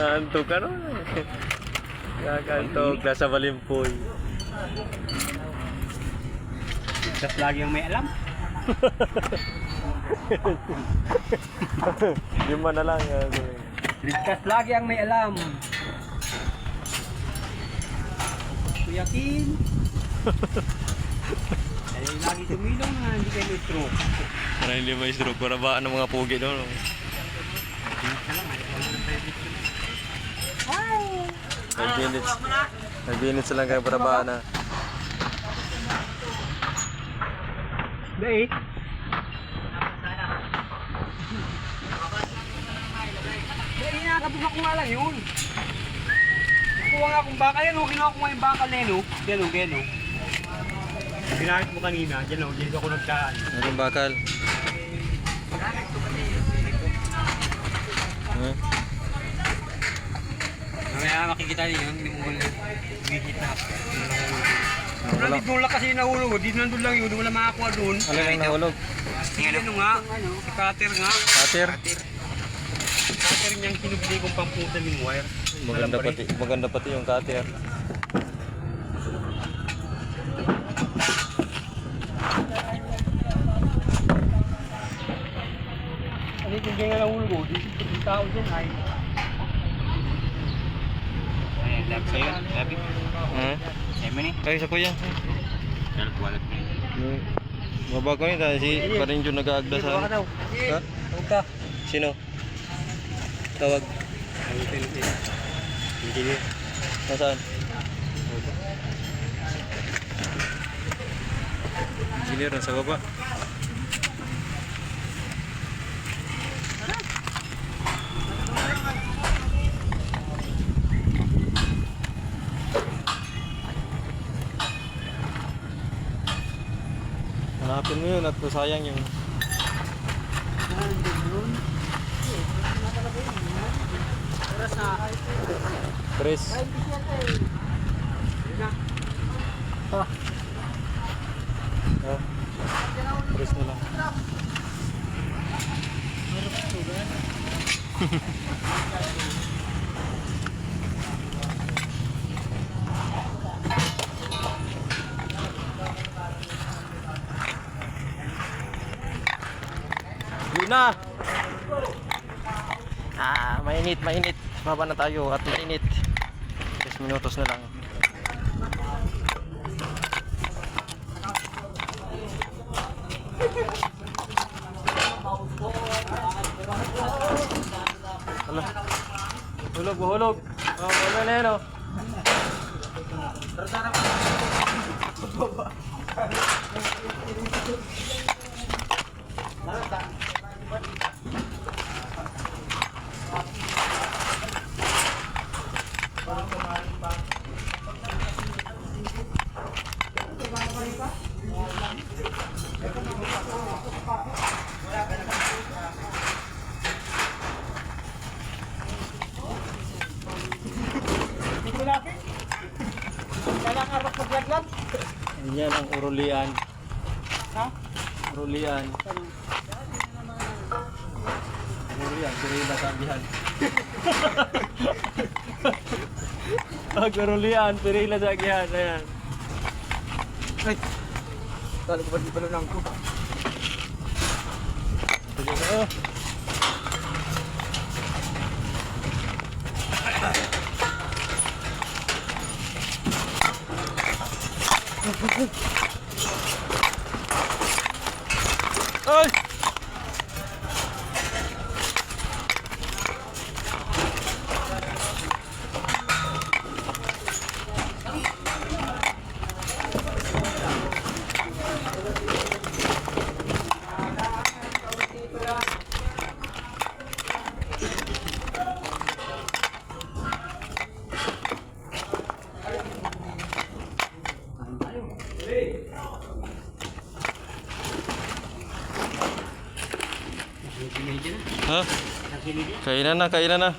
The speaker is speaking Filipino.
Antok ka no? Kakantok, nasa Balimpoy. Tapos lagi ang may alam. Lima na lang. ah. Ligtas lagi ang may alam. Kuya Kin. Lagi tumilong na, hindi kayo stroke. Para hindi may stroke, para ba ng mga pugi doon? no? Five minutes. Five minutes lang kayo para ba na. Dahil, Dahil nakakabuka ko nga lang yun. Kuha nga akong baka yan, oh. Kinuha ko nga yung baka na yun, oh. Pinakit mo kanina, dyan, oh. Dito ako nagkaan. Anong bakal? Hmm? Mamaya makikita niyo yun, hindi mo bigit na. Wala. Wala. Doon lang kasi nahulog, dito nandun lang yun, wala makakuha doon. Ano yung nahulog? Tingnan ano nga, si cutter nga. Cutter? Cutter niyang kinubli kong pamputan ng wire. Maganda pati, maganda pati yung cutter. Ganyan nahulog, oh. Dito yung tao dyan ay. Ayan, lab sa'yo, labi. Hmm? Emily? Ay, sa kuya. Help wallet mo. Yung Baba ko yun, si Parinjo nag-aagda sa... Baka daw. Ha? Tawag ka. Sino? Tawag. Ang utility. Engineer. Nasaan? Engineer, nasa baba. Hanapin mo yun at sayang yung Chris. Ah. Ah. Chris na lang. na! Ah, mainit, mainit. Baba na tayo at mainit. 10 minutos na lang. Hala. Hulog, hulog. Oh, wala na yan, oh. Yan ang urulian. Ha? Urulian. Urulian, sirila sa abihan. Pag urulian, sirila sa agihan. Ayan. Ay! Talo ko ba di lang ko? Sige na. oh. Ay! Ha? Kainan na, kainan na.